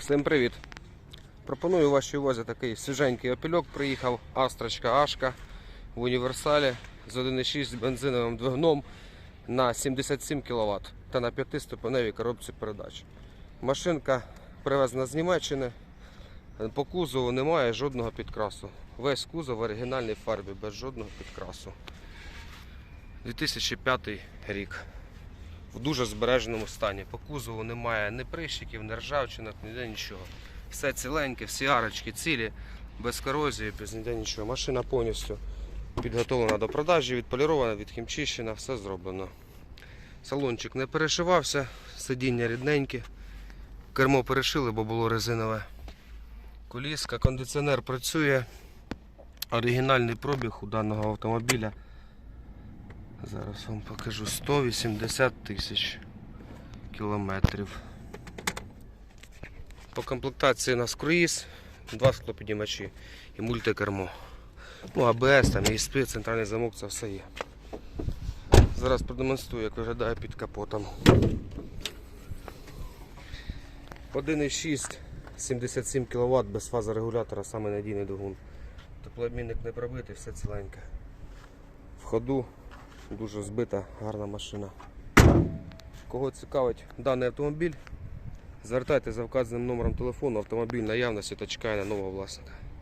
Всім привіт! Пропоную вашій увазі такий свіженький опільок. Приїхав Астрочка Ашка в універсалі з 1,6 бензиновим двигуном на 77 кВт та на 5-ступеневій коробці передач. Машинка привезена з Німеччини. По кузову немає жодного підкрасу. Весь кузов в оригінальній фарбі без жодного підкрасу. 2005 рік в дуже збереженому стані. По кузову немає ні прищиків, ні ржавчинок, ніде нічого. Все ціленьке, всі арочки цілі, без корозії, без ніде нічого. Машина повністю підготовлена до продажі, відполірована, відхімчищена, все зроблено. Салончик не перешивався, сидіння рідненькі. Кермо перешили, бо було резинове. Коліска, кондиціонер працює. Оригінальний пробіг у даного автомобіля. Зараз вам покажу 180 тисяч кілометрів. По комплектації у нас круїз, два склопідіймачі і мультикермо. Ну, АБС, там ESP, центральний замок, це все є. Зараз продемонструю, як виглядає під капотом. 1,6 77 кВт без фазорегулятора, саме надійний двигун. Теплообмінник не пробитий, все ціленьке. В ходу Дуже збита, гарна машина. Кого цікавить даний автомобіль, звертайте за вказаним номером телефону, автомобіль наявності та чекає на нового власника.